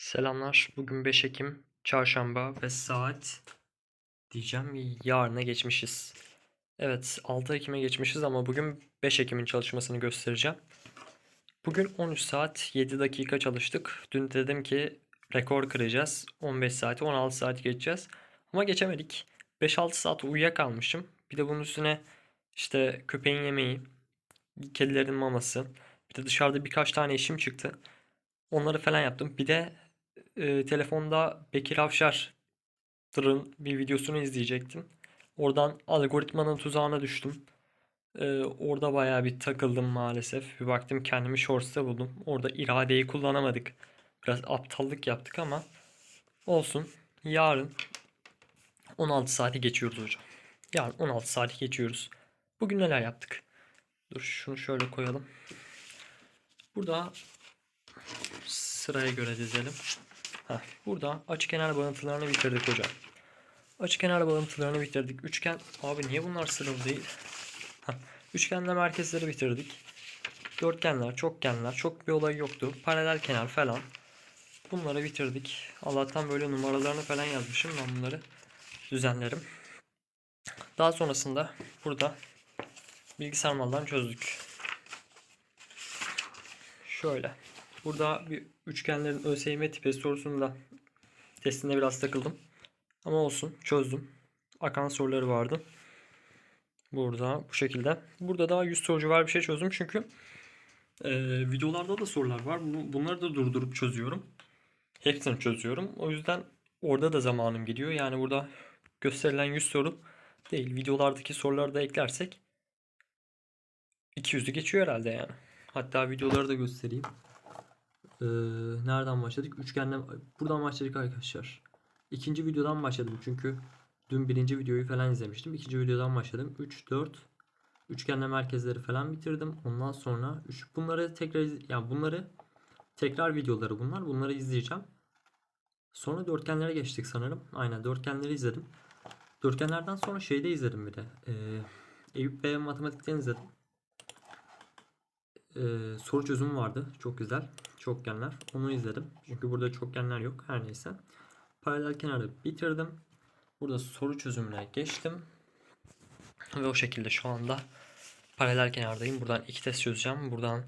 Selamlar. Bugün 5 Ekim Çarşamba ve saat diyeceğim yarına geçmişiz. Evet 6 Ekim'e geçmişiz ama bugün 5 Ekim'in çalışmasını göstereceğim. Bugün 13 saat 7 dakika çalıştık. Dün dedim ki rekor kıracağız. 15 saati 16 saat geçeceğiz. Ama geçemedik. 5-6 saat uyuyakalmışım. Bir de bunun üstüne işte köpeğin yemeği, kedilerin maması, bir de dışarıda birkaç tane işim çıktı. Onları falan yaptım. Bir de e, telefonda Bekir Avşar'ın bir videosunu izleyecektim. Oradan algoritmanın tuzağına düştüm. E, orada bayağı bir takıldım maalesef. Bir baktım kendimi Shorts'ta buldum. Orada iradeyi kullanamadık. Biraz aptallık yaptık ama olsun. Yarın 16 saati geçiyoruz hocam. Yarın 16 saati geçiyoruz. Bugün neler yaptık? Dur şunu şöyle koyalım. Burada sıraya göre dizelim. Burada açıkenar bağıntılarını bitirdik hocam. Açıkenar bağıntılarını bitirdik. Üçgen abi niye bunlar sıralı değil? Heh, üçgenle merkezleri bitirdik. Dörtgenler, çokgenler çok bir olay yoktu. Paralel kenar falan. Bunları bitirdik. Allah'tan böyle numaralarını falan yazmışım. Ben bunları düzenlerim. Daha sonrasında burada bilgisayar mallarını çözdük. Şöyle. Burada bir üçgenlerin ÖSYM tipi sorusunda testinde biraz takıldım. Ama olsun çözdüm. Akan soruları vardı. Burada bu şekilde. Burada daha 100 sorucu var bir şey çözdüm çünkü e, videolarda da sorular var. Bu- Bunları da durdurup çözüyorum. Hepsini çözüyorum. O yüzden orada da zamanım gidiyor. Yani burada gösterilen 100 soru değil. Videolardaki soruları da eklersek 200'ü geçiyor herhalde yani. Hatta videoları da göstereyim. Ee, nereden başladık? Üçgenden buradan başladık arkadaşlar. İkinci videodan başladım çünkü dün birinci videoyu falan izlemiştim. İkinci videodan başladım. 3 4 üçgenle merkezleri falan bitirdim. Ondan sonra üç, bunları tekrar yani bunları tekrar videoları bunlar. Bunları izleyeceğim. Sonra dörtgenlere geçtik sanırım. Aynen dörtgenleri izledim. Dörtgenlerden sonra şeyde izledim bir de. Ee, Eyüp Bey matematikten izledim. Ee, soru çözümü vardı. Çok güzel. Çokgenler. Onu izledim. Çünkü burada çokgenler yok. Her neyse. Paralel kenarı bitirdim. Burada soru çözümüne geçtim. Ve o şekilde şu anda paralel kenardayım. Buradan iki test çözeceğim. Buradan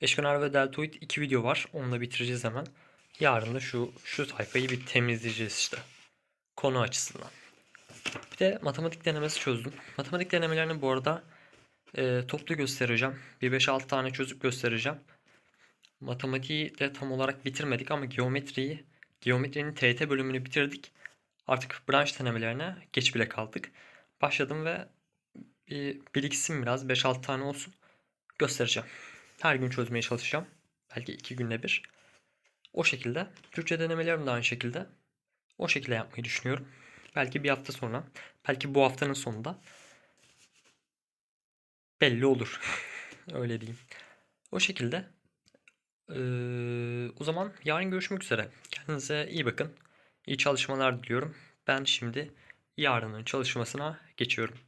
eşkenar ve deltoid iki video var. Onu da bitireceğiz hemen. Yarın da şu şu sayfayı bir temizleyeceğiz işte. Konu açısından. Bir de matematik denemesi çözdüm. Matematik denemelerini bu arada e, toplu göstereceğim. Bir 5-6 tane çözüp göstereceğim. Matematiği de tam olarak bitirmedik ama geometriyi, geometrinin TET bölümünü bitirdik. Artık branş denemelerine geç bile kaldık. Başladım ve bir biriksin biraz 5-6 tane olsun. Göstereceğim. Her gün çözmeye çalışacağım. Belki 2 günde bir. O şekilde. Türkçe denemelerim de aynı şekilde. O şekilde yapmayı düşünüyorum. Belki bir hafta sonra. Belki bu haftanın sonunda. Belli olur. Öyle diyeyim. O şekilde. Ee, o zaman yarın görüşmek üzere. Kendinize iyi bakın. İyi çalışmalar diliyorum. Ben şimdi yarının çalışmasına geçiyorum.